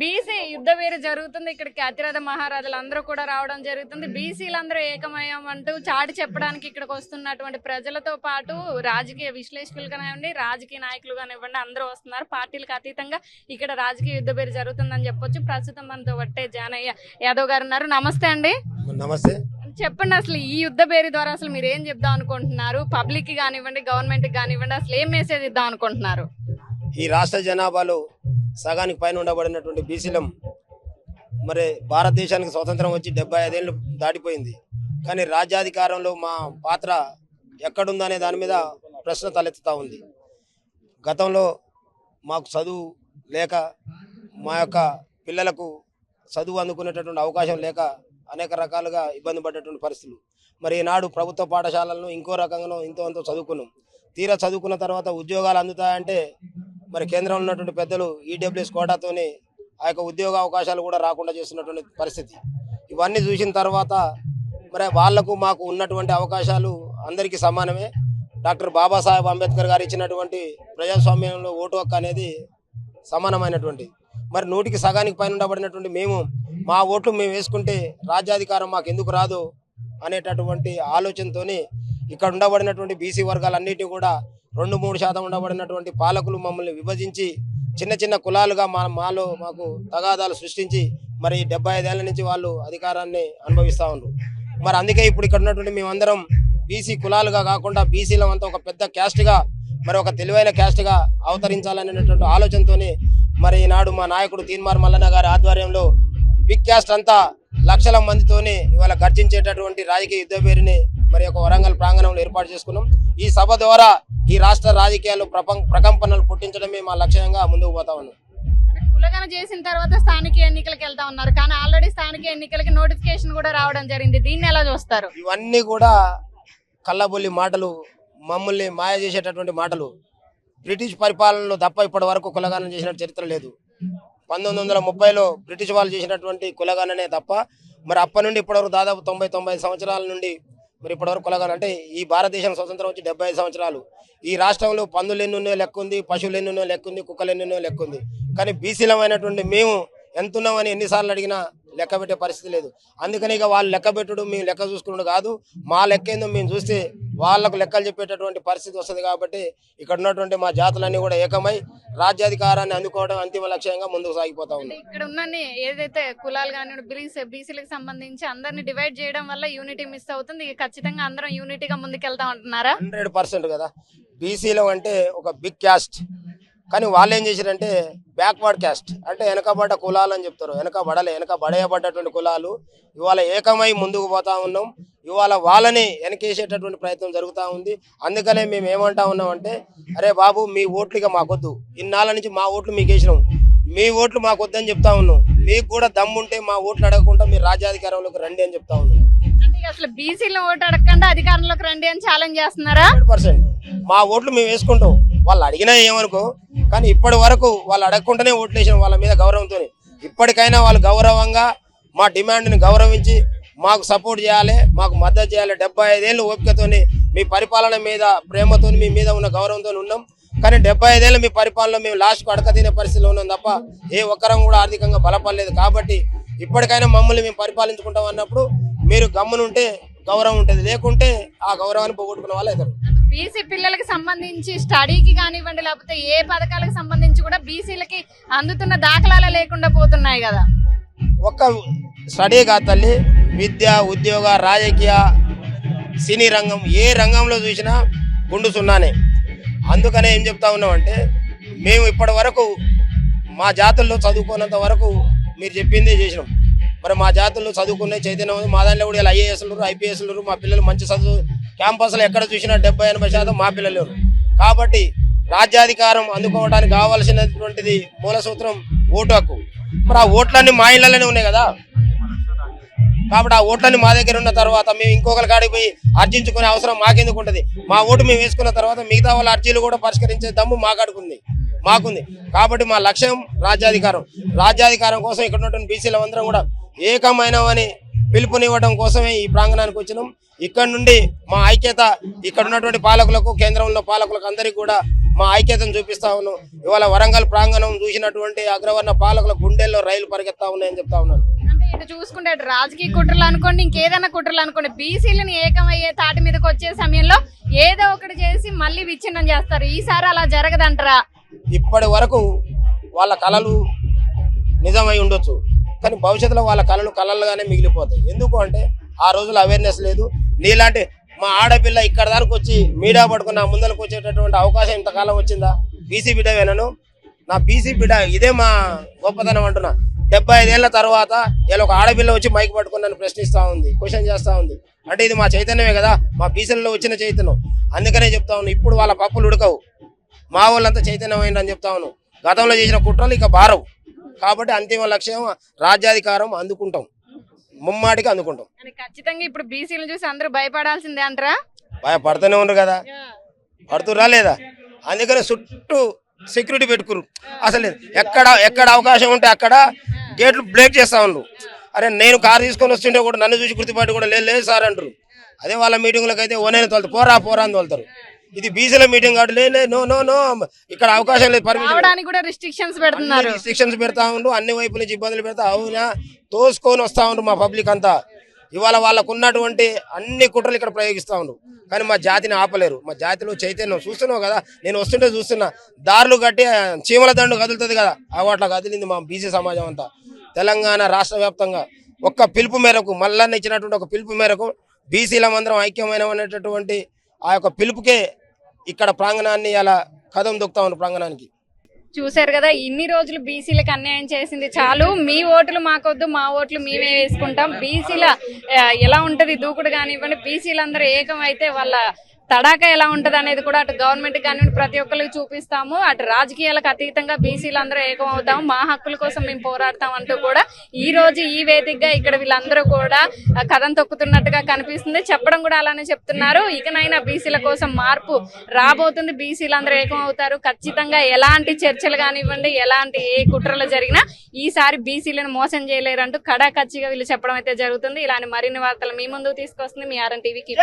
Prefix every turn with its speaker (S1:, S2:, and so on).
S1: BC యుద్ధ వేరు జరుగుతుంది. ఇక్కడికి అతిరథ మహారాజులు అందరూ కూడా రావడం జరుగుతుంది. బీసీలందరూ ఏకమయం అంటూ చాటి చెప్పడానికి ఇక్కడికి వస్తున్నటువంటి ప్రజలతో పాటు రాజకీయ విశ్లేషకులు కానివ్వండి రాజకీయ నాయకులు కానివ్వండి అందరూ వస్తున్నారు. పార్టీలకు అతీతంగా ఇక్కడ రాజకీయ యుద్ధ వేరు జరుగుతుందని చెప్పొచ్చు. ప్రస్తుతం మనతో వట్టే జానయ్య యాదవ్ గారు ఉన్నారు. నమస్తే అండి.
S2: నమస్తే.
S1: చెప్పండి అసలు ఈ యుద్ధ పేరు ద్వారా అసలు మీరు ఏం చెప్దాం అనుకుంటున్నారు? పబ్లిక్కి కానివ్వండి గవర్నమెంట్కి కానివ్వండి అసలు ఏం మెసేజ్ ఇద్దాం అనుకుంటున్నారు?
S2: ఈ రాష్ట్ర జనాభాలో సగానికి పైన ఉండబడినటువంటి బీసీలం మరి భారతదేశానికి స్వతంత్రం వచ్చి డెబ్బై ఐదేళ్ళు దాటిపోయింది. కానీ రాజ్యాధికారంలో మా పాత్ర ఎక్కడుందనే దాని మీద ప్రశ్న తలెత్తుతూ ఉంది. గతంలో మాకు చదువు లేక మా యొక్క పిల్లలకు చదువు అందుకునేటటువంటి అవకాశం లేక అనేక రకాలుగా ఇబ్బంది పడ్డటువంటి పరిస్థితులు. మరి ఈనాడు ప్రభుత్వ పాఠశాలలను ఇంకో రకంగానో ఇంతో అంతో చదువుకున్నాం. తీరా చదువుకున్న తర్వాత ఉద్యోగాలు అందుతాయంటే మరి కేంద్రంలో ఉన్నటువంటి పెద్దలు ఈడబ్ల్యూఎస్ కోటాతోని ఆ యొక్క ఉద్యోగ అవకాశాలు కూడా రాకుండా చేస్తున్నటువంటి పరిస్థితి. ఇవన్నీ చూసిన తర్వాత మరి వాళ్ళకు మాకు ఉన్నటువంటి అవకాశాలు అందరికీ సమానమే. డాక్టర్ బాబాసాహెబ్ అంబేద్కర్ గారు ఇచ్చినటువంటి ప్రజాస్వామ్యంలో ఓటు హక్కు అనేది సమానమైనటువంటి. మరి నూటికి సగానికి పైన ఉండబడినటువంటి మేము మా ఓట్లు మేము వేసుకుంటే రాజ్యాధికారం మాకు ఎందుకు రాదు అనేటటువంటి ఆలోచనతోని ఇక్కడ ఉండబడినటువంటి బీసీ వర్గాలన్నిటినీ కూడా రెండు మూడు శాతం ఉండబడినటువంటి పాలకులు మమ్మల్ని విభజించి చిన్న చిన్న కులాలుగా మా మాలో మాకు తగాదాలు సృష్టించి మరి డెబ్బై ఐదేళ్ళ నుంచి వాళ్ళు అధికారాన్ని అనుభవిస్తూ ఉన్నారు మరి అందుకే ఇప్పుడు ఇక్కడ ఉన్నటువంటి మేమందరం బీసీ కులాలుగా కాకుండా బీసీల అంతా ఒక పెద్ద క్యాస్ట్గా మరి ఒక తెలివైన క్యాస్ట్గా అవతరించాలనేటువంటి ఆలోచనతోనే మరి ఈనాడు మా నాయకుడు తీన్మార్ మల్లన్న గారి ఆధ్వర్యంలో బిగ్ క్యాస్ట్ అంతా లక్షల మందితోనే ఇవాళ గర్జించేటటువంటి రాజకీయ యుద్ధ పేరుని మరి ఒక వరంగల్ ప్రాంగణంలో ఏర్పాటు చేసుకున్నాం. ఈ సభ ద్వారా ఈ రాష్ట్ర రాజకీయాల్లో ప్రపం- ప్రకంపనలు పుట్టించడమే మా లక్ష్యంగా ముందుకు పోతా ఉన్నాం.
S1: కులగన చేసిన తర్వాత స్థానిక ఎన్నికలకు వెళ్తా ఉన్నారు. కానీ ఆల్రెడీ స్థానిక ఎన్నికలకి నోటిఫికేషన్ కూడా రావడం జరిగింది. దీన్ని ఎలా చూస్తారు?
S2: ఇవన్నీ కూడా కళ్ళబొల్లి మాటలు మమ్మల్ని మాయ చేసేటటువంటి మాటలు. బ్రిటిష్ పరిపాలనలో తప్ప ఇప్పటి వరకు కులగానం చేసిన చరిత్ర లేదు. పంతొమ్మిది వందల ముప్పైలో బ్రిటిష్ వాళ్ళు చేసినటువంటి కులగాననే తప్ప మరి అప్పటి నుండి ఇప్పటివరకు దాదాపు తొంభై తొంభై సంవత్సరాల నుండి మరి ఇప్పటివరకు కులగానం అంటే ఈ భారతదేశం స్వతంత్రం వచ్చి డెబ్బై ఐదు సంవత్సరాలు. ఈ రాష్ట్రంలో పందులు ఎన్ని ఉన్నాయో లెక్క ఉంది పశువులు ఎన్ని ఉన్నాయో లెక్క ఉంది కుక్కలు ఎన్ని ఉన్నాయో లెక్క ఉంది. కానీ బీసీలమైనటువంటి మేము ఎంత ఉన్నామని ఎన్నిసార్లు అడిగినా లెక్క పెట్టే పరిస్థితి లేదు. అందుకని ఇక వాళ్ళు లెక్క పెట్టుడు మేము లెక్క చూసుకున్నాడు కాదు. మా లెక్క ఏందో మేము చూస్తే వాళ్ళకు లెక్కలు చెప్పేటటువంటి పరిస్థితి వస్తుంది కాబట్టి ఇక్కడ ఉన్నటువంటి మా జాతులన్నీ కూడా ఏకమై రాజ్యాధికారాన్ని అందుకోవడం అంతిమ లక్ష్యంగా ముందుకు సాగిపోతా ఉన్నాయి
S1: ఇక్కడ ఉన్న ఏదైతే కులాలు కానీ బీసీ బీసీలకు సంబంధించి అందరిని డివైడ్ చేయడం వల్ల యూనిటీ మిస్ అవుతుంది. ఖచ్చితంగా అందరం యూనిటీగా ముందుకెళ్తా ఉంటున్నారా?
S2: హండ్రెడ్ పర్సెంట్ కదా. బీసీలో అంటే ఒక బిగ్ క్యాస్ట్. కానీ వాళ్ళు ఏం చేశారంటే బ్యాక్వర్డ్ క్యాస్ట్ అంటే వెనకబడ్డ కులాలు అని చెప్తారు. వెనకబడలే వెనక బడయబడ్డటువంటి కులాలు ఇవాళ ఏకమై ముందుకు పోతా ఉన్నాం. ఇవాళ వాళ్ళని వెనకేసేటటువంటి ప్రయత్నం జరుగుతూ ఉంది. అందుకనే మేము ఏమంటా ఉన్నామంటే అరే బాబు మీ ఓట్లు ఇక మాకొద్దు. ఇన్నాళ్ళ నుంచి మా ఓట్లు మీకు వేసినాం. మీ ఓట్లు మాకొద్దని చెప్తా ఉన్నాం. మీకు కూడా దమ్ముంటే మా ఓట్లు అడగకుండా మీరు రాజ్యాధికారంలోకి రండి అని చెప్తా ఉన్నాం.
S1: అసలు బీసీలో ఓటు అడగకుండా అధికారంలోకి రండి అని ఛాలెంజ్ చేస్తున్నారా?
S2: మా ఓట్లు మేము వేసుకుంటాం. వాళ్ళు అడిగినా ఏమనుకో కానీ ఇప్పటి వరకు వాళ్ళు అడగకుండానే ఓట్లు వేసిన వాళ్ళ మీద గౌరవంతో. ఇప్పటికైనా వాళ్ళు గౌరవంగా మా డిమాండ్ని గౌరవించి మాకు సపోర్ట్ చేయాలి మాకు మద్దతు చేయాలి. డెబ్బై ఐదేళ్ళు ఓపికతోని మీ పరిపాలన మీద ప్రేమతో మీ మీద ఉన్న గౌరవంతో ఉన్నాం. కానీ డెబ్బై ఐదేళ్ళు మీ పరిపాలన మేము లాస్ట్కు అడక తినే పరిస్థితిలో ఉన్నాం తప్ప ఏ ఒక్కరం కూడా ఆర్థికంగా బలపడలేదు. కాబట్టి ఇప్పటికైనా మమ్మల్ని మేము పరిపాలించుకుంటాం అన్నప్పుడు మీరు గమ్మునుంటే గౌరవం ఉంటుంది. లేకుంటే ఆ గౌరవాన్ని పోగొట్టుకున్న వాళ్ళు అవుతారు.
S1: బీసీ పిల్లలకి సంబంధించి స్టడీకి కానివ్వండి లేకపోతే ఏ పథకాలకు సంబంధించి కూడా బీసీలకి అందుతున్న దాఖలాలు లేకుండా పోతున్నాయి కదా.
S2: ఒక్క స్టడీ కాదు తల్లి విద్య ఉద్యోగ రాజకీయ సినీ రంగం ఏ రంగంలో చూసినా గుండు సున్నానే. అందుకనే ఏం చెప్తా ఉన్నామంటే మేము ఇప్పటి వరకు మా జాతుల్లో చదువుకున్నంత వరకు మీరు చెప్పిందే చేసినాం. మరి మా జాతుల్లో చదువుకునే చైతన్యం మా దాంట్లో కూడా ఇలా ఐఏఎస్లు ఐపీఎస్లు మా పిల్లలు మంచి చదువు క్యాంపస్లో ఎక్కడ చూసినా డెబ్బై ఎనభై శాతం మా పిల్లలు కాబట్టి రాజ్యాధికారం అందుకోవడానికి కావాల్సినటువంటిది మూల సూత్రం ఓటు హక్కు. మరి ఆ ఓట్లన్నీ మా ఇళ్ళలోనే ఉన్నాయి కదా? కాబట్టి ఆ ఓట్లన్నీ మా దగ్గర ఉన్న తర్వాత మేము ఇంకొకరి కాడికి పోయి అర్జించుకునే అవసరం మాకెందుకు ఉంటుంది? మా ఓటు మేము వేసుకున్న తర్వాత మిగతా వాళ్ళ అర్జీలు కూడా పరిష్కరించే దమ్ము మాకాడుకుంది మాకుంది. కాబట్టి మా లక్ష్యం రాజ్యాధికారం. రాజ్యాధికారం కోసం ఇక్కడ ఉన్నటువంటి బీసీలందరం కూడా ఏకమైనవని పిలుపునివ్వడం కోసమే ఈ ప్రాంగణానికి వచ్చినాం. ఇక్కడ నుండి మా ఐక్యత ఇక్కడ ఉన్నటువంటి పాలకులకు కేంద్రంలో పాలకులకు అందరికీ కూడా మా ఐక్యతను చూపిస్తా ఉన్నాం. ఇవాళ వరంగల్ ప్రాంగణం చూసినటువంటి అగ్రవర్ణ పాలకుల గుండెల్లో రైలు పరిగెత్తా ఉన్నాయని చెప్తా ఉన్నాను.
S1: ఇటు చూసుకుంటే రాజకీయ కుట్రలు అనుకోండి ఇంకేదైనా కుట్రలు అనుకోండి బీసీలను ఏకమయ్యే తాటి మీదకి వచ్చే సమయంలో ఏదో ఒకటి చేసి మళ్ళీ విచ్ఛిన్నం చేస్తారు. ఈసారి అలా జరగదంటారా?
S2: ఇప్పటి వరకు వాళ్ళ కళలు నిజమై ఉండొచ్చు. కానీ భవిష్యత్తులో వాళ్ళ కళలు కళలుగానే మిగిలిపోతాయి. ఎందుకు అంటే ఆ రోజులు అవేర్నెస్ లేదు. నీలాంటి మా ఆడపిల్ల ఇక్కడ దానికి వచ్చి మీడియా పట్టుకుని నా ముందరకు వచ్చేటటువంటి అవకాశం ఇంతకాలం వచ్చిందా? బీసీ బిడ్డ వినను. నా బీసీ బిడ్డ ఇదే మా గొప్పతనం అంటున్నా. డెబ్బై ఐదేళ్ళ తర్వాత ఇలా ఒక ఆడపిల్ల వచ్చి మైక్ పట్టుకుని నన్ను ప్రశ్నిస్తూ ఉంది క్వశ్చన్ చేస్తూ ఉంది. అంటే ఇది మా చైతన్యమే కదా మా బీసీలలో వచ్చిన చైతన్యం. అందుకనే చెప్తా ఉన్నాను ఇప్పుడు వాళ్ళ పప్పులు ఉడకవు. మా వాళ్ళంతా చైతన్యమైందని చెప్తా ఉన్నాను గతంలో చేసిన కుట్రలు ఇక బారవు. కాబట్టి అంతిమ లక్ష్యం రాజ్యాధికారం అందుకుంటాం. ముమ్మాటికి అందుకుంటాం.
S1: ఖచ్చితంగా ఇప్పుడు బీసీలను చూసి అందరూ భయపడాల్సిందే అంటారా?
S2: భయపడుతూనే ఉండరు కదా. పడుతురా లేదా? అందుకని చుట్టూ సెక్యూరిటీ పెట్టుకురు అసలు ఎక్కడ ఎక్కడ అవకాశం ఉంటే అక్కడ గేట్లు బ్రేక్ చేస్తా ఉండ్రు. అరే నేను కారు తీసుకొని వస్తుంటే కూడా నన్ను చూసి గుర్తుపట్టి కూడా లేదు లేదు సార్ అంటారు. అదే వాళ్ళ మీటింగ్లకు అయితే ఓనైనా తోలుతారు పోరా పోరా అని తోలుతారు. ఇది బీసీల మీటింగ్ కాబట్టి నో నో నో. ఇక్కడ అవకాశం లేదు పర్మిషన్
S1: కూడా రిస్ట్రిక్షన్స్ పెడుతున్నారు.
S2: రిస్ట్రిక్షన్స్ పెడతా ఉండు అన్ని వైపుల నుంచి ఇబ్బందులు పెడతా అవునా? తోసుకొని వస్తా ఉండు మా పబ్లిక్ అంతా. ఇవాళ వాళ్ళకు ఉన్నటువంటి అన్ని కుట్రలు ఇక్కడ ప్రయోగిస్తా ఉండు. కానీ మా జాతిని ఆపలేరు. మా జాతిలో చైతన్యం చూస్తున్నావు కదా? నేను వస్తుంటే చూస్తున్నా. దారులు కట్టి చీమల దండు కదులుతుంది కదా? అవి అట్లా కదిలింది మా బీసీ సమాజం అంతా. తెలంగాణ రాష్ట్ర వ్యాప్తంగా ఒక్క పిలుపు మేరకు మల్లన్న ఇచ్చినటువంటి ఒక పిలుపు మేరకు బీసీల మందరం ఐక్యమైన అనేటటువంటి ఆ యొక్క పిలుపుకే ఇక్కడ ప్రాంగణాన్ని అలా కదం దొక్కుతా ఉంది ప్రాంగణానికి.
S1: చూశారు కదా ఇన్ని రోజులు బీసీలకు అన్యాయం చేసింది చాలు. మీ ఓట్లు మాకొద్దు మా ఓట్లు మేమే వేసుకుంటాం. బీసీల ఎలా ఉంటది దూకుడు కానివ్వండి బీసీలందరూ ఏకమైతే వాళ్ళ తడాక ఎలా ఉంటది అనేది కూడా అటు గవర్నమెంట్ కానివ్వండి ప్రతి ఒక్కరికి చూపిస్తాము. అటు రాజకీయాలకు అతీతంగా బీసీలందరూ ఏకం అవుతాం మా హక్కుల కోసం మేము పోరాడతాం అంటూ కూడా ఈ రోజు ఈ వేదికగా ఇక్కడ వీళ్ళందరూ కూడా కథం తొక్కుతున్నట్టుగా కనిపిస్తుంది. చెప్పడం కూడా అలానే చెప్తున్నారు. ఇకనైనా బీసీల కోసం మార్పు రాబోతుంది. బీసీలందరూ ఏకం అవుతారు ఖచ్చితంగా ఎలాంటి చర్చలు కానివ్వండి ఎలాంటి ఏ కుట్రలు జరిగినా ఈసారి బీసీలను మోసం చేయలేరంటూ కడాకచ్చిగా వీళ్ళు చెప్పడం అయితే జరుగుతుంది. ఇలాంటి మరిన్ని వార్తలు మీ ముందు తీసుకొస్తుంది. మీ ఆర్ఎన్ టీవీకి